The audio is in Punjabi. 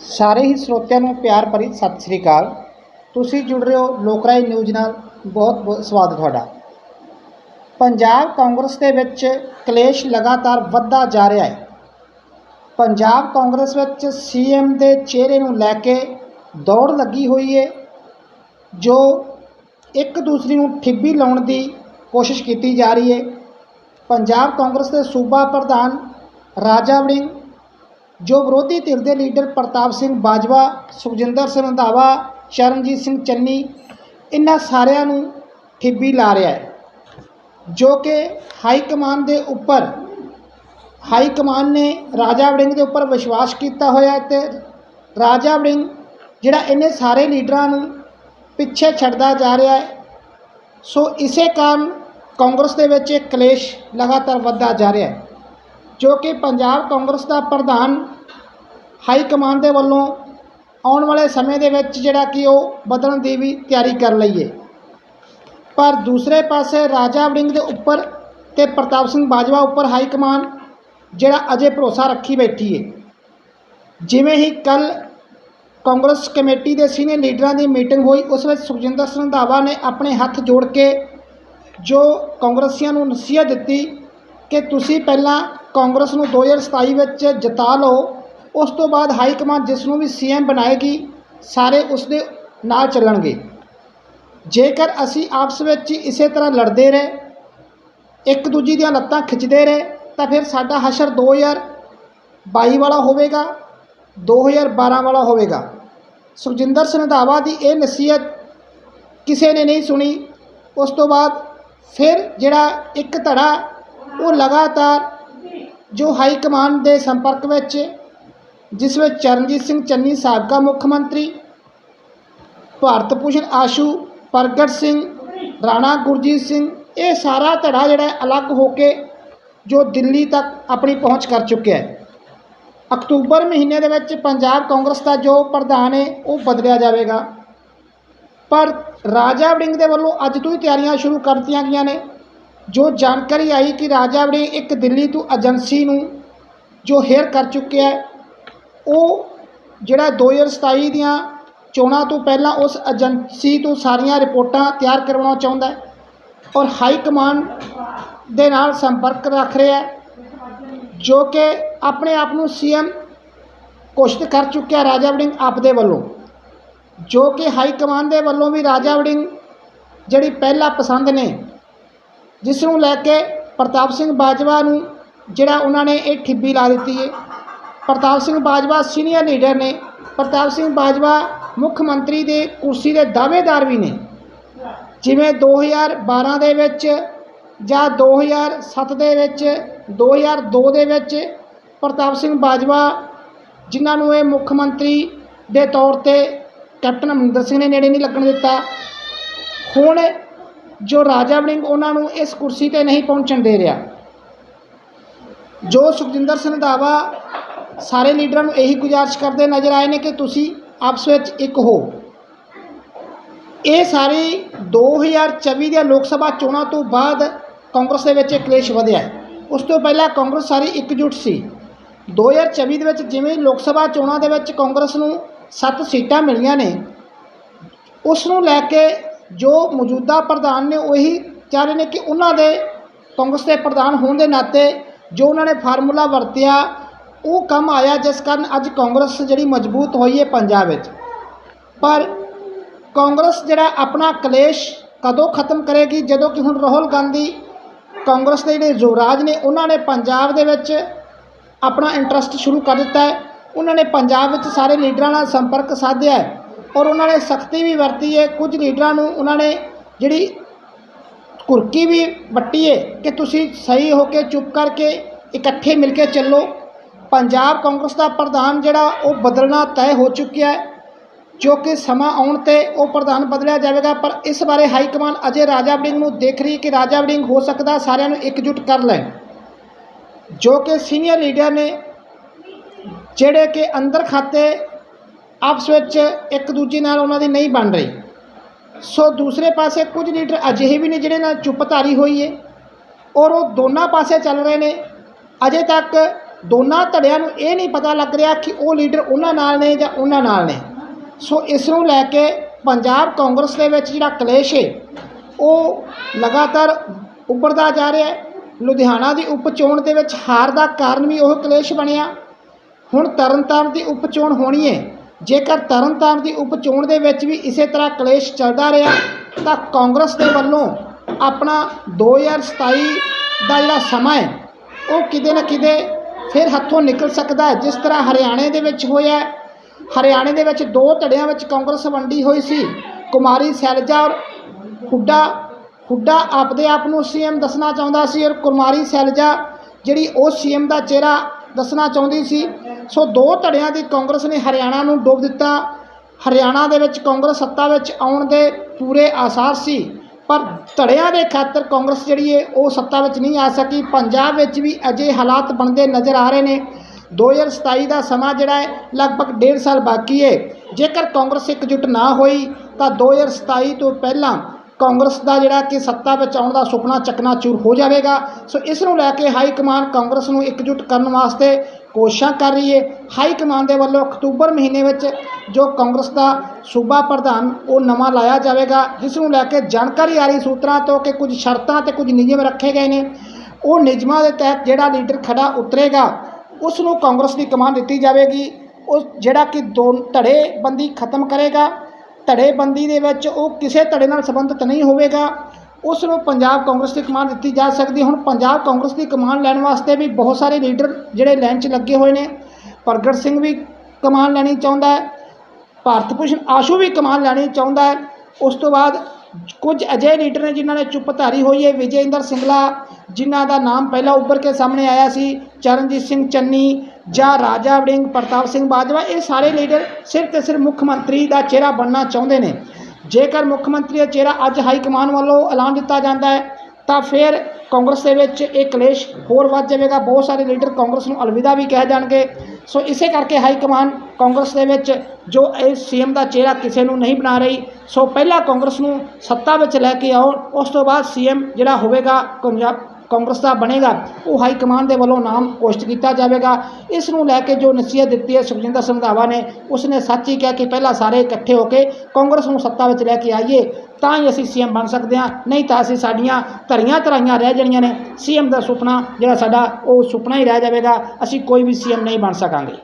ਸਾਰੇ ਹੀ ਸਰੋਤਿਆਂ ਨੂੰ ਪਿਆਰ ਭਰੀ ਸਤਿ ਸ੍ਰੀ ਅਕਾਲ। ਤੁਸੀਂ ਜੁੜ ਰਹੇ ਹੋ ਲੋਕਰਾਈ ਨਿਊਜ਼ ਨਾਲ। ਬਹੁਤ ਬਹੁਤ ਸਵਾਗਤ ਤੁਹਾਡਾ। ਪੰਜਾਬ ਕਾਂਗਰਸ ਦੇ ਵਿੱਚ ਕਲੇਸ਼ ਲਗਾਤਾਰ ਵੱਧਦਾ ਜਾ ਰਿਹਾ ਹੈ। ਪੰਜਾਬ ਕਾਂਗਰਸ ਵਿੱਚ ਸੀਐਮ ਦੇ ਚਿਹਰੇ ਨੂੰ ਲੈ ਕੇ ਦੌੜ ਲੱਗੀ ਹੋਈ ਹੈ, ਜੋ ਇੱਕ ਦੂਸਰੇ ਨੂੰ ਠਿੱਬੀ ਲਾਉਣ ਦੀ ਕੋਸ਼ਿਸ਼ ਕੀਤੀ ਜਾ ਰਹੀ ਹੈ। ਪੰਜਾਬ ਕਾਂਗਰਸ ਦੇ ਸੂਬਾ ਪ੍ਰਧਾਨ ਰਾਜਾ ਵੜਿੰਗ ਜੋ ਵਿਰੋਧੀ ਧਿਰ ਦੇ ਲੀਡਰ ਪ੍ਰਤਾਪ ਸਿੰਘ ਬਾਜਵਾ, ਸੁਖਜਿੰਦਰ ਸਿੰਘ ਰੰਧਾਵਾ ਚਰਨਜੀਤ ਸਿੰਘ ਚੰਨੀ, ਇਹਨਾਂ ਸਾਰਿਆਂ ਨੂੰ ਠਿੱਬੀ ਲਾ ਰਿਹਾ ਹੈ, ਜੋ ਕਿ ਹਾਈ ਕਮਾਨ ਦੇ ਉੱਪਰ, ਹਾਈ ਕਮਾਨ ਨੇ ਰਾਜਾ ਵੜਿੰਗ ਦੇ ਉੱਪਰ ਵਿਸ਼ਵਾਸ ਕੀਤਾ ਹੋਇਆ ਹੈ ਤੇ ਰਾਜਾ ਵੜਿੰਗ ਜਿਹੜਾ ਇਹਨੇ ਸਾਰੇ ਲੀਡਰਾਂ ਨੂੰ ਪਿੱਛੇ ਛੱਡਦਾ ਜਾ ਰਿਹਾ ਹੈ, ਸੋ ਇਸੇ ਕਾਰਨ ਕਾਂਗਰਸ ਦੇ ਵਿੱਚ ਇਹ ਕਲੇਸ਼ ਲਗਾਤਾਰ ਵੱਧਦਾ ਜਾ ਰਿਹਾ ਹੈ। ਜੋ ਕਿ ਪੰਜਾਬ ਕਾਂਗਰਸ ਦਾ ਪ੍ਰਧਾਨ ਹਾਈ ਕਮਾਨ ਦੇ ਵੱਲੋਂ ਆਉਣ ਵਾਲੇ ਸਮੇਂ ਦੇ ਵਿੱਚ ਜਿਹੜਾ ਕਿ ਉਹ ਬਦਲਣ ਦੀ ਵੀ ਤਿਆਰੀ ਕਰ ਲਈ ਹੈ ਪਰ ਦੂਸਰੇ ਪਾਸੇ ਰਾਜਾ ਵੜਿੰਗ ਦੇ ਉੱਪਰ ਤੇ ਪ੍ਰਤਾਪ ਸਿੰਘ ਬਾਜਵਾ ਉੱਪਰ ਹਾਈ ਕਮਾਨ ਜਿਹੜਾ ਅਜੇ ਭਰੋਸਾ ਰੱਖੀ ਬੈਠੀ ਹੈ ਜਿਵੇਂ ਹੀ ਕੱਲ ਕਾਂਗਰਸ ਕਮੇਟੀ ਦੇ ਸੀਨੀਅਰ ਲੀਡਰਾਂ ਦੀ ਮੀਟਿੰਗ ਹੋਈ, ਉਸ ਵਿੱਚ ਸੁਖਜਿੰਦਰ ਰੰਧਾਵਾ ਨੇ ਆਪਣੇ ਹੱਥ ਜੋੜ ਕੇ ਜੋ ਕਾਂਗਰਸੀਆਂ ਨੂੰ ਨਸੀਹਤ ਦਿੱਤੀ ਕਿ ਤੁਸੀਂ ਪਹਿਲਾਂ ਕਾਂਗਰਸ ਨੂੰ 2027 ਵਿੱਚ ਜਿਤਾ ਲਓ, ਉਸ ਤੋਂ ਬਾਅਦ ਹਾਈ ਕਮਾਂਡ ਜਿਸ ਨੂੰ ਵੀ ਸੀਐਮ ਬਣਾਏਗੀ, ਸਾਰੇ ਉਸ ਦੇ ਨਾਲ ਚੱਲਣਗੇ। ਜੇਕਰ ਅਸੀਂ ਆਪਸ ਵਿੱਚ ਇਸੇ ਤਰ੍ਹਾਂ ਲੜਦੇ ਰਹੇ, ਇੱਕ ਦੂਜੀ ਦੀਆਂ ਲੱਤਾਂ ਖਿੱਚਦੇ ਰਹੇ, ਤਾਂ ਫਿਰ ਸਾਡਾ ਹਸ਼ਰ 2022 ਵਾਲਾ ਹੋਵੇਗਾ 2012 ਵਾਲਾ ਹੋਵੇਗਾ। ਸੁਖਜਿੰਦਰ ਸੰਧਾਵਾ ਦੀ ਇਹ ਨਸੀਹਤ ਕਿਸੇ ਨੇ ਨਹੀਂ ਸੁਣੀ। ਉਸ ਤੋਂ ਬਾਅਦ ਫਿਰ ਜਿਹੜਾ ਇੱਕ ਧੜਾ, ਉਹ ਲਗਾਤਾਰ ਜੋ ਹਾਈ ਕਮਾਂਡ ਦੇ ਸੰਪਰਕ ਵਿੱਚ, ਜਿਸ ਵਿੱਚ ਚਰਨਜੀਤ ਸਿੰਘ ਚੰਨੀ ਸਾਬਕਾ ਮੁੱਖ ਮੰਤਰੀ, ਭਾਰਤ ਭੂਸ਼ਣ ਆਸ਼ੂ, ਪ੍ਰਗਟ ਸਿੰਘ, ਰਾਣਾ ਗੁਰਜੀਤ ਸਿੰਘ, ਇਹ ਸਾਰਾ ਧੜਾ ਜਿਹੜਾ ਅਲੱਗ ਹੋ ਕੇ ਜੋ ਦਿੱਲੀ ਤੱਕ ਆਪਣੀ ਪਹੁੰਚ ਕਰ ਚੁੱਕਿਆ ਹੈ। ਅਕਤੂਬਰ ਮਹੀਨੇ ਦੇ ਵਿੱਚ ਪੰਜਾਬ ਕਾਂਗਰਸ ਦਾ ਜੋ ਪ੍ਰਧਾਨ ਹੈ, ਉਹ ਬਦਲਿਆ ਜਾਵੇਗਾ। ਪਰ ਰਾਜਾ ਵੜਿੰਗ ਦੇ ਵੱਲੋਂ ਅੱਜ ਤੋਂ ਹੀ ਤਿਆਰੀਆਂ ਸ਼ੁਰੂ ਕਰ ਦਿੱਤੀਆਂ ਗਈਆਂ ਨੇ। ਜੋ ਜਾਣਕਾਰੀ ਆਈ ਕਿ ਰਾਜਾ ਵੜਿੰਗ ਇੱਕ ਦਿੱਲੀ ਤੋਂ ਏਜੰਸੀ ਨੂੰ ਜੋ ਹੇਅਰ ਕਰ ਚੁੱਕਿਆ ਉਹ ਜਿਹੜਾ 2027 ਦੀਆਂ ਚੋਣਾਂ ਤੋਂ ਪਹਿਲਾਂ ਉਸ ਏਜੰਸੀ ਤੋਂ ਸਾਰੀਆਂ ਰਿਪੋਰਟਾਂ ਤਿਆਰ ਕਰਵਾਉਣਾ ਚਾਹੁੰਦਾ ਹੈ ਔਰ ਹਾਈ ਕਮਾਂਡ ਦੇ ਨਾਲ ਸੰਪਰਕ ਰੱਖ ਰਿਹਾ ਹੈ, ਜੋ ਕਿ ਆਪਣੇ ਆਪ ਨੂੰ ਸੀਐਮ ਘੋਸ਼ਿਤ ਕਰ ਚੁੱਕਿਆ ਰਾਜਾ ਵੜਿੰਗ ਆਪ ਦੇ ਵੱਲੋਂ, ਜੋ ਕਿ ਹਾਈ ਕਮਾਂਡ ਦੇ ਵੱਲੋਂ ਵੀ ਰਾਜਾ ਵੜਿੰਗ ਜਿਹੜੀ ਪਹਿਲਾ ਪਸੰਦ ਨੇ ਜਿਸ ਨੂੰ ਲੈ ਕੇ ਪ੍ਰਤਾਪ ਸਿੰਘ ਬਾਜਵਾ ਨੂੰ ਜਿਹੜਾ ਉਹਨਾਂ ਨੇ ਇਹ ਠਿੱਬੀ ਲਾ ਦਿੱਤੀ ਹੈ ਪ੍ਰਤਾਪ ਸਿੰਘ ਬਾਜਵਾ ਸੀਨੀਅਰ ਲੀਡਰ ਨੇ। ਪ੍ਰਤਾਪ ਸਿੰਘ ਬਾਜਵਾ ਮੁੱਖ ਮੰਤਰੀ ਦੇ ਕੁਰਸੀ ਦੇ ਦਾਅਵੇਦਾਰ ਵੀ ਨੇ। ਜਿਵੇਂ 2012 ਦੇ ਵਿੱਚ ਜਾਂ 2007 ਦੇ ਵਿੱਚ 2002 ਦੇ ਵਿੱਚ ਪ੍ਰਤਾਪ ਸਿੰਘ ਬਾਜਵਾ ਜਿਨ੍ਹਾਂ ਨੂੰ ਇਹ ਮੁੱਖ ਮੰਤਰੀ ਦੇ ਤੌਰ ਤੇ ਕੈਪਟਨ ਅਮਰਿੰਦਰ ਸਿੰਘ ਨੇ ਨੇੜੇ ਨਹੀਂ ਲੱਗਣ ਦਿੱਤਾ। ਹੁਣ ਜੋ ਰਾਜਾ ਵੜਿੰਗ ਉਹਨਾਂ ਨੂੰ ਇਸ ਕੁਰਸੀ ਤੇ ਨਹੀਂ ਪਹੁੰਚਣ ਦੇ ਰਿਹਾ। ਜੋ ਸੁਖਜਿੰਦਰ ਸਿੰਘ ਰੰਧਾਵਾ ਸਾਰੇ ਲੀਡਰਾਂ ਨੂੰ ਇਹੀ ਗੁਜ਼ਾਰਿਸ਼ ਕਰਦੇ ਨਜ਼ਰ ਆਏ ਨੇ ਕਿ ਤੁਸੀਂ ਆਪਸ ਵਿੱਚ ਇੱਕ ਹੋ। ਇਹ ਸਾਰੀ 2024 ਦੀਆਂ ਲੋਕ ਸਭਾ ਚੋਣਾਂ ਤੋਂ ਬਾਅਦ ਕਾਂਗਰਸ ਦੇ ਵਿੱਚ ਕਲੇਸ਼ ਵਧਿਆ। ਉਸ ਤੋਂ ਪਹਿਲਾਂ ਕਾਂਗਰਸ ਸਾਰੀ ਇਕਜੁੱਟ ਸੀ। 2024 ਦੇ ਵਿੱਚ ਜਿਵੇਂ ਲੋਕ ਸਭਾ ਚੋਣਾਂ ਦੇ ਵਿੱਚ ਕਾਂਗਰਸ ਨੂੰ 7 ਸੀਟਾਂ ਮਿਲੀਆਂ ਨੇ, ਉਸ ਨੂੰ ਲੈ ਕੇ ਜੋ ਮੌਜੂਦਾ ਪ੍ਰਧਾਨ ਨੇ ਉਹੀ ਚਾਹ ਰਹੇ ਨੇ ਕਿ ਉਹਨਾਂ ਦੇ ਕਾਂਗਰਸ ਦੇ ਪ੍ਰਧਾਨ ਹੋਣ ਦੇ ਨਾਤੇ ਜੋ ਉਹਨਾਂ ਨੇ ਫਾਰਮੂਲਾ ਵਰਤਿਆ, ਉਹ ਕੰਮ ਆਇਆ ਜਿਸ ਕਾਰਨ ਅੱਜ ਕਾਂਗਰਸ ਜਿਹੜੀ ਮਜ਼ਬੂਤ ਹੋਈ ਹੈ ਪੰਜਾਬ ਵਿੱਚ। ਪਰ ਕਾਂਗਰਸ ਜਿਹੜਾ ਆਪਣਾ ਕਲੇਸ਼ ਕਦੋਂ ਖਤਮ ਕਰੇਗੀ? ਜਦੋਂ ਕਿ ਹੁਣ ਰਾਹੁਲ ਗਾਂਧੀ ਕਾਂਗਰਸ ਦੇ ਜਿਹੜੇ ਯੁਵਰਾਜ ਨੇ, ਉਹਨਾਂ ਨੇ ਪੰਜਾਬ ਦੇ ਵਿੱਚ ਆਪਣਾ ਇੰਟਰਸਟ ਸ਼ੁਰੂ ਕਰ ਦਿੱਤਾ ਹੈ। ਉਹਨਾਂ ਨੇ ਪੰਜਾਬ ਵਿੱਚ ਸਾਰੇ ਲੀਡਰਾਂ ਨਾਲ ਸੰਪਰਕ ਸਾਧਿਆ ਹੈ। ਔਰ ਉਹਨਾਂ ਨੇ ਸਖਤੀ ਵੀ ਵਰਤੀ ਹੈ ਕੁਝ ਲੀਡਰਾਂ ਨੂੰ ਉਹਨਾਂ ਨੇ ਜਿਹੜੀ ਕੁਰਕੀ ਵੀ ਵੱਟੀ ਹੈ ਕਿ ਤੁਸੀਂ ਸਹੀ ਹੋ ਕੇ ਚੁੱਪ ਕਰਕੇ ਇਕੱਠੇ ਮਿਲ ਕੇ ਚੱਲੋ। ਪੰਜਾਬ ਕਾਂਗਰਸ ਦਾ ਪ੍ਰਧਾਨ ਜਿਹੜਾ ਉਹ ਬਦਲਣਾ ਤੈਅ ਹੋ ਚੁੱਕਿਆ ਹੈ ਜੋ ਕਿ ਸਮਾਂ ਆਉਣ ਤੇ ਉਹ ਪ੍ਰਧਾਨ ਬਦਲਿਆ ਜਾਵੇਗਾ, ਪਰ ਇਸ ਬਾਰੇ ਹਾਈ ਕਮਾਨ ਅਜੇ ਰਾਜਾ ਵੜਿੰਗ ਨੂੰ ਦੇਖ ਰਹੀ ਕਿ ਰਾਜਾ ਵੜਿੰਗ ਹੋ ਸਕਦਾ ਸਾਰਿਆਂ ਨੂੰ ਇਕਜੁੱਟ ਕਰ ਲੈਣ। ਜੋ ਕਿ ਸੀਨੀਅਰ ਲੀਡਰ ਨੇ ਜਿਹੜੇ ਕਿ ਅੰਦਰ ਖਾਤੇ ਆਪਸ ਵਿੱਚ ਇੱਕ ਦੂਜੇ ਨਾਲ ਉਹਨਾਂ ਦੀ ਨਹੀਂ ਬਣ ਰਹੀ। ਸੋ ਦੂਸਰੇ ਪਾਸੇ ਕੁਝ ਲੀਡਰ ਅਜਿਹੇ ਵੀ ਨੇ ਜਿਹੜੇ ਨਾਲ ਚੁੱਪਧਾਰੀ ਹੋਈ ਹੈ ਔਰ ਉਹ ਦੋਨਾਂ ਪਾਸੇ ਚੱਲ ਰਹੇ ਨੇ। ਅਜੇ ਤੱਕ ਦੋਨਾਂ ਧੜਿਆਂ ਨੂੰ ਇਹ ਨਹੀਂ ਪਤਾ ਲੱਗ ਰਿਹਾ ਕਿ ਉਹ ਲੀਡਰ ਉਹਨਾਂ ਨਾਲ ਨੇ ਜਾਂ ਉਹਨਾਂ ਨਾਲ ਨੇ। ਸੋ ਇਸ ਨੂੰ ਲੈ ਕੇ ਪੰਜਾਬ ਕਾਂਗਰਸ ਦੇ ਵਿੱਚ ਜਿਹੜਾ ਕਲੇਸ਼ ਏ, ਉਹ ਲਗਾਤਾਰ ਉੱਭਰਦਾ ਜਾ ਰਿਹਾ ਹੈ ਲੁਧਿਆਣਾ ਦੀ ਉਪ ਚੋਣ ਦੇ ਵਿੱਚ ਹਾਰ ਦਾ ਕਾਰਨ ਵੀ ਉਹ ਕਲੇਸ਼ ਬਣਿਆ। ਹੁਣ ਤਰਨਤਾਰਨ ਦੀ ਉਪ ਚੋਣ ਹੋਣੀ ਹੈ ਜੇਕਰ ਤਰਨਤਾਰਨ ਦੀ ਉਪ ਚੋਣ ਦੇ ਵਿੱਚ ਵੀ ਇਸੇ ਤਰ੍ਹਾਂ ਕਲੇਸ਼ ਚੱਲਦਾ ਰਿਹਾ, ਤਾਂ ਕਾਂਗਰਸ ਦੇ ਵੱਲੋਂ ਆਪਣਾ 2027 ਦਾ ਜਿਹੜਾ ਸਮਾਂ ਹੈ, ਉਹ ਕਿਤੇ ਨਾ ਕਿਤੇ ਫਿਰ ਹੱਥੋਂ ਨਿਕਲ ਸਕਦਾ ਹੈ। ਜਿਸ ਤਰ੍ਹਾਂ ਹਰਿਆਣੇ ਦੇ ਵਿੱਚ ਹੋਇਆ, ਹਰਿਆਣੇ ਦੇ ਵਿੱਚ ਦੋ ਧੜਿਆਂ ਵਿੱਚ ਕਾਂਗਰਸ ਵੰਡੀ ਹੋਈ ਸੀ, ਕੁਮਾਰੀ ਸੈਲਜਾ ਔਰ ਹੁੱਡਾ। ਹੁੱਡਾ ਆਪਦੇ ਆਪ ਨੂੰ ਸੀਐਮ ਦੱਸਣਾ ਚਾਹੁੰਦਾ ਸੀ ਔਰ ਕੁਮਾਰੀ ਸੈਲਜਾ ਜਿਹੜੀ ਉਹ ਸੀਐਮ ਦਾ ਚਿਹਰਾ ਦੱਸਣਾ ਚਾਹੁੰਦੀ ਸੀ। ਸੋ ਦੋ ਧੜਿਆਂ ਦੀ ਕਾਂਗਰਸ ਨੇ ਹਰਿਆਣਾ ਨੂੰ ਡੋਬ ਦਿੱਤਾ। ਹਰਿਆਣਾ ਦੇ ਵਿੱਚ ਕਾਂਗਰਸ ਸੱਤਾ ਵਿੱਚ ਆਉਣ ਦੇ ਪੂਰੇ ਆਸਾਰ ਸੀ। ਪਰ ਧੜਿਆਂ ਦੇ ਖਾਤਰ ਕਾਂਗਰਸ ਜਿਹੜੀ ਹੈ ਉਹ ਸੱਤਾ ਵਿੱਚ ਨਹੀਂ ਆ ਸਕੀ। ਪੰਜਾਬ ਵਿੱਚ ਵੀ ਅਜੇ ਹਾਲਾਤ ਬਣਦੇ ਨਜ਼ਰ ਆ ਰਹੇ ਨੇ। 2027 ਦਾ ਸਮਾਂ ਜਿਹੜਾ ਹੈ ਲਗਭਗ ਡੇਢ ਸਾਲ ਬਾਕੀ ਹੈ ਜੇਕਰ ਕਾਂਗਰਸ ਇਕਜੁੱਟ ਨਾ ਹੋਈ, ਤਾਂ 2027 ਤੋਂ ਪਹਿਲਾਂ ਕਾਂਗਰਸ ਦਾ ਜਿਹੜਾ ਕਿ ਸੱਤਾ ਵਿੱਚ ਆਉਣ ਦਾ ਸੁਪਨਾ ਚਕਨਾਚੂਰ ਹੋ ਜਾਵੇਗਾ। ਸੋ ਇਸ ਨੂੰ ਲੈ ਕੇ ਹਾਈ ਕਮਾਨ ਕਾਂਗਰਸ ਨੂੰ ਇਕਜੁੱਟ ਕਰਨ ਵਾਸਤੇ ਕੋਸ਼ਿਸ਼ਾਂ ਕਰ ਰਹੀ ਹੈ ਹਾਈ ਕਮਾਨ ਦੇ ਵੱਲੋਂ ਅਕਤੂਬਰ ਮਹੀਨੇ ਵਿੱਚ ਜੋ ਕਾਂਗਰਸ ਦਾ ਸੂਬਾ ਪ੍ਰਧਾਨ ਉਹ ਨਵਾਂ ਲਾਇਆ ਜਾਵੇਗਾ, ਜਿਸ ਨੂੰ ਲੈ ਕੇ ਜਾਣਕਾਰੀ ਆ ਰਹੀ ਸੂਤਰਾਂ ਤੋਂ ਕਿ ਕੁਝ ਸ਼ਰਤਾਂ ਤੇ ਕੁਝ ਨਿਯਮ ਰੱਖੇ ਗਏ ਨੇ। ਉਹ ਨਿਯਮਾਂ ਦੇ ਤਹਿਤ ਜਿਹੜਾ ਲੀਡਰ ਖੜਾ ਉਤਰੇਗਾ, ਉਸ ਨੂੰ ਕਾਂਗਰਸ ਦੀ ਕਮਾਨ ਦਿੱਤੀ ਜਾਵੇਗੀ। ਉਹ ਜਿਹੜਾ ਕਿ ਦੋ ਧੜੇ ਬੰਦੀ ਖਤਮ ਕਰੇਗਾ। ਧੜੇਬੰਦੀ ਦੇ ਵਿੱਚ ਉਹ ਕਿਸੇ ਧੜੇ ਨਾਲ ਸੰਬੰਧਿਤ ਨਹੀਂ ਹੋਵੇਗਾ। ਉਸ ਨੂੰ ਪੰਜਾਬ ਕਾਂਗਰਸ ਦੀ ਕਮਾਨ ਦਿੱਤੀ ਜਾ ਸਕਦੀ। ਹੁਣ ਪੰਜਾਬ ਕਾਂਗਰਸ ਦੀ ਕਮਾਨ ਲੈਣ ਵਾਸਤੇ ਵੀ ਬਹੁਤ ਸਾਰੇ ਲੀਡਰ ਜਿਹੜੇ ਲਾਈਨ 'ਚ ਲੱਗੇ ਹੋਏ ਨੇ। ਪ੍ਰਗਟ ਸਿੰਘ ਵੀ ਕਮਾਨ ਲੈਣੀ ਚਾਹੁੰਦਾ ਹੈ। ਭਾਰਤ ਭੂਸ਼ਣ ਆਸ਼ੂ ਵੀ ਕਮਾਨ ਲੈਣੀ ਚਾਹੁੰਦਾ ਹੈ। ਉਸ ਤੋਂ ਬਾਅਦ ਕੁਝ ਅਜਿਹੇ ਲੀਡਰ ਨੇ ਜਿਨ੍ਹਾਂ ਨੇ ਚੁੱਪ ਧਾਰੀ ਹੋਈ ਹੈ। ਵਿਜੇ ਇੰਦਰ ਸਿੰਗਲਾ, ਜਿਨ੍ਹਾਂ ਦਾ ਨਾਮ ਪਹਿਲਾਂ ਉੱਭਰ ਕੇ ਸਾਹਮਣੇ ਆਇਆ ਸੀ, ਚਰਨਜੀਤ ਸਿੰਘ ਚੰਨੀ ਜਾਂ ਰਾਜਾ ਵੜਿੰਗ, ਪ੍ਰਤਾਪ ਸਿੰਘ ਬਾਜਵਾ, ਇਹ ਸਾਰੇ ਲੀਡਰ ਸਿਰਫ ਤੇ ਸਿਰਫ ਮੁੱਖ ਮੰਤਰੀ ਦਾ ਚਿਹਰਾ ਬਣਨਾ ਚਾਹੁੰਦੇ ਨੇ। ਜੇਕਰ ਮੁੱਖ ਮੰਤਰੀ ਦਾ ਚਿਹਰਾ ਅੱਜ ਹਾਈ ਕਮਾਨ ਵੱਲੋਂ ਐਲਾਨ ਦਿੱਤਾ ਜਾਂਦਾ ਹੈ, ਤਾਂ ਫਿਰ ਕਾਂਗਰਸ ਦੇ ਵਿੱਚ ਇਹ ਕਲੇਸ਼ ਹੋਰ ਵੱਧ ਜਾਵੇਗਾ। ਬਹੁਤ ਸਾਰੇ ਲੀਡਰ ਕਾਂਗਰਸ ਨੂੰ ਅਲਵਿਦਾ ਵੀ ਕਹਿ ਜਾਣਗੇ। ਸੋ ਇਸੇ ਕਰਕੇ ਹਾਈ ਕਮਾਨ ਕਾਂਗਰਸ ਦੇ ਵਿੱਚ ਜੋ ਇਹ ਸੀਐਮ ਦਾ ਚਿਹਰਾ ਕਿਸੇ ਨੂੰ ਨਹੀਂ ਬਣਾ ਰਹੀ, ਸੋ ਪਹਿਲਾਂ ਕਾਂਗਰਸ ਨੂੰ ਸੱਤਾ ਵਿੱਚ ਲੈ ਕੇ ਆਓ, ਉਸ ਤੋਂ ਬਾਅਦ ਸੀਐਮ ਜਿਹੜਾ ਹੋਵੇਗਾ, ਪੰਜਾਬ ਕਾਂਗਰਸ ਦਾ ਬਣੇਗਾ, ਉਹ ਹਾਈ ਕਮਾਨ ਦੇ ਵੱਲੋਂ ਨਾਮ ਘੋਸ਼ਿਤ ਕੀਤਾ ਜਾਵੇਗਾ। ਇਸ ਨੂੰ ਲੈ ਕੇ ਜੋ ਨਸੀਹਤ ਦਿੱਤੀ ਹੈ ਸੁਖਜਿੰਦਰ ਸਿੰਘ ਰੰਧਾਵਾ ਨੇ, ਉਸਨੇ ਸੱਚ ਹੀ ਕਿਹਾ ਕਿ ਪਹਿਲਾਂ ਸਾਰੇ ਇਕੱਠੇ ਹੋ ਕੇ ਕਾਂਗਰਸ ਨੂੰ ਸੱਤਾ ਵਿੱਚ ਲੈ ਕੇ ਆਈਏ, ਤਾਂ ਹੀ ਅਸੀਂ ਸੀਐਮ ਬਣ ਸਕਦੇ ਹਾਂ, ਨਹੀਂ ਤਾਂ ਅਸੀਂ ਸਾਡੀਆਂ ਧਰੀਆਂ ਧਰਾਈਆਂ ਰਹਿ ਜਾਣੀਆਂ ਨੇ। ਸੀਐਮ ਦਾ ਸੁਪਨਾ ਜਿਹੜਾ ਸਾਡਾ, ਉਹ ਸੁਪਨਾ ਹੀ ਰਹਿ ਜਾਵੇਗਾ, ਅਸੀਂ ਕੋਈ ਵੀ ਸੀਐਮ ਨਹੀਂ ਬਣ ਸਕਾਂਗੇ।